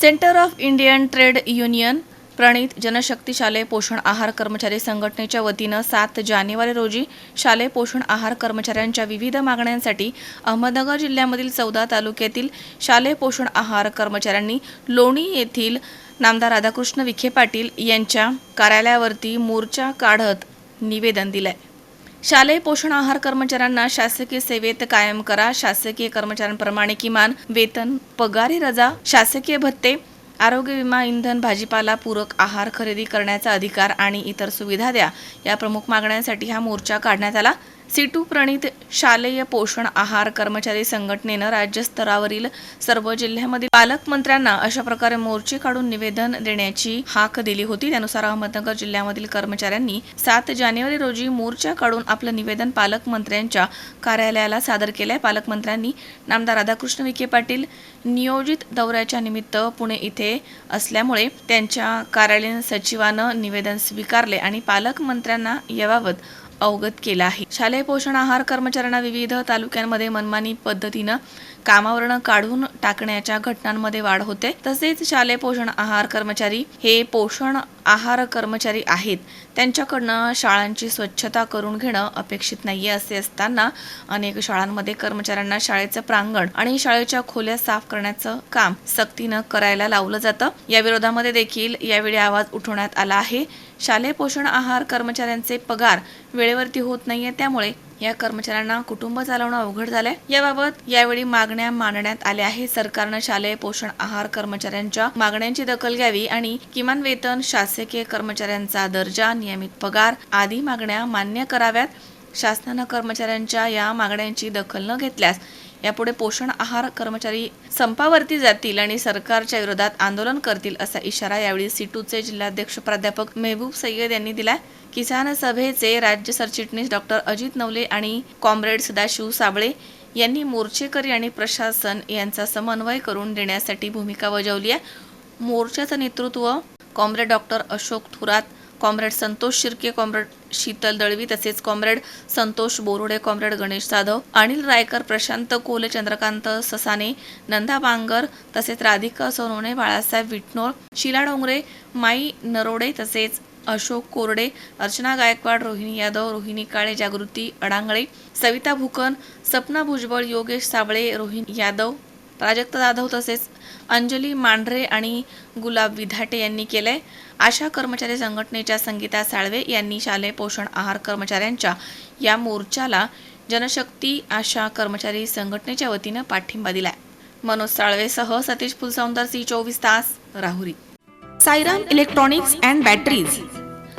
Centre of Indian trade union प्रणित जनशक्ती शालेय पोषण आहार कर्मचारी संघटनेच्या वतीनं सात जानेवारी रोजी शालेय पोषण आहार कर्मचाऱ्यांच्या विविध मागण्यांसाठी अहमदनगर जिल्ह्यामधील चौदा तालुक्यातील शालेय पोषण आहार कर्मचाऱ्यांनी लोणी येथील नामदार राधाकृष्ण विखे पाटील यांच्या कार्यालयावरती मोर्चा काढत निवेदन दिलंय. शालेय पोषण आहार कर्मचाऱ्यांना शासकीय सेवेत कायम करा. शासकीय कर्मचाऱ्यांप्रमाणे किमान वेतन पगारी रजा शासकीय भत्ते आरोग्य विमा इंधन भाजीपाला पूरक आहार खरेदी करण्याचा अधिकार आणि इतर सुविधा द्या. या प्रमुख मागण्यांसाठी हा मोर्चा काढण्यात आला. सिटू प्रणित शालेय पोषण आहार कर्मचारी संघटनेनं राज्यस्तरावरील सर्व जिल्ह्यामधील पालकमंत्र्यांना अशा प्रकारे मोर्चे काढून निवेदन देण्याची हाक दिली होती. त्यानुसार अहमदनगर जिल्ह्यामधील कर्मचाऱ्यांनी सात जानेवारी रोजी मोर्चा काढून आपलं निवेदन पालकमंत्र्यांच्या कार्यालयाला सादर केलंय. पालकमंत्र्यांनी नामदार राधाकृष्ण विखे पाटील नियोजित दौऱ्याच्या निमित्त पुणे इथे असल्यामुळे त्यांच्या कार्यालयीन सचिवानं निवेदन स्वीकारले आणि पालकमंत्र्यांना याबाबत अवगत केला आहे. शालेय पोषण आहार कर्मचाऱ्यांना विविध तालुक्यांमध्ये मनमानी पद्धतीनं कामावरनं काढून टाकण्याच्या घटनांमध्ये वाढ होते. तसेच शालेय पोषण आहार कर्मचारी हे पोषण आहार कर्मचारी आहेत. त्यांच्याकडनं शाळांची स्वच्छता करून घेणं अपेक्षित नाहीये असे असताना अनेक शाळांमध्ये कर्मचाऱ्यांना शाळेचं प्रांगण आणि शाळेच्या खोल्या साफ करण्याचं काम सक्तीनं करायला लावलं जातं. या विरोधामध्ये देखील यावेळी आवाज उठवण्यात आला आहे. शालेय पोषण आहार कर्मचाऱ्यांचे पगार वेळेवरती होत नाहीये त्यामुळे या कर्मचाऱ्यांना कुटुंब चालवणं अवघड झालंय. याबाबत यावेळी मागण्या मांडण्यात आल्या आहे सरकारनं शालेय पोषण आहार कर्मचाऱ्यांच्या मागण्यांची दखल घ्यावी आणि किमान वेतन शासकीय कर्मचाऱ्यांचा दर्जा नियमित पगार आदी मागण्या मान्य कराव्यात. शासनानं कर्मचाऱ्यांच्या या मागण्यांची दखल न घेतल्यास यापुढे पोषण आहार कर्मचारी संपावरती जातील आणि सरकारच्या विरोधात आंदोलन करतील असा इशारा यावेळी सिटूचे जिल्हाध्यक्ष प्राध्यापक मेहबूब सय्यद यांनी दिलाय. किसान सभेचे राज्य सरचिटणीस डॉक्टर अजित नवले आणि कॉम्रेड सदाशिव साबळे यांनी मोर्चेकरी आणि प्रशासन यांचा समन्वय करून देण्यासाठी भूमिका बजावली आहे. मोर्चाचं नेतृत्व comrade doctor Ashok Thorat comrade Santosh Shirke comrade Sheetal Dalvi तसेच कॉम्रेड संतोष बोरोडे कॉम्रेड गणेश जाधव अनिल रायकर प्रशांत कोले चंद्रकांत ससाने नंदा बांगर तसेच राधिका सोनवणे बाळासाहेब विटनोर शिला डोंगरे माई नरोडे तसेच अशोक कोरडे अर्चना गायकवाड रोहिणी यादव रोहिणी काळे जागृती अडांगळे सविता भुकन सपना भुजबळ योगेश साबळे रोहिणी यादव प्राजक्ता जाधव तसेच अंजली मांढरे आणि गुलाब विधाटे यांनी केलंय. आशा कर्मचारी संघटनेच्या संगीता साळवे यांनी शालेय पोषण आहार कर्मचाऱ्यांच्या या मोर्चाला जनशक्ती आशा कर्मचारी संघटनेच्या वतीनं पाठिंबा दिलाय. मनोज साळवेसह सतीश फुलसौंदर सी चोवीस तास Rahuri. Sairam electronics and batteries.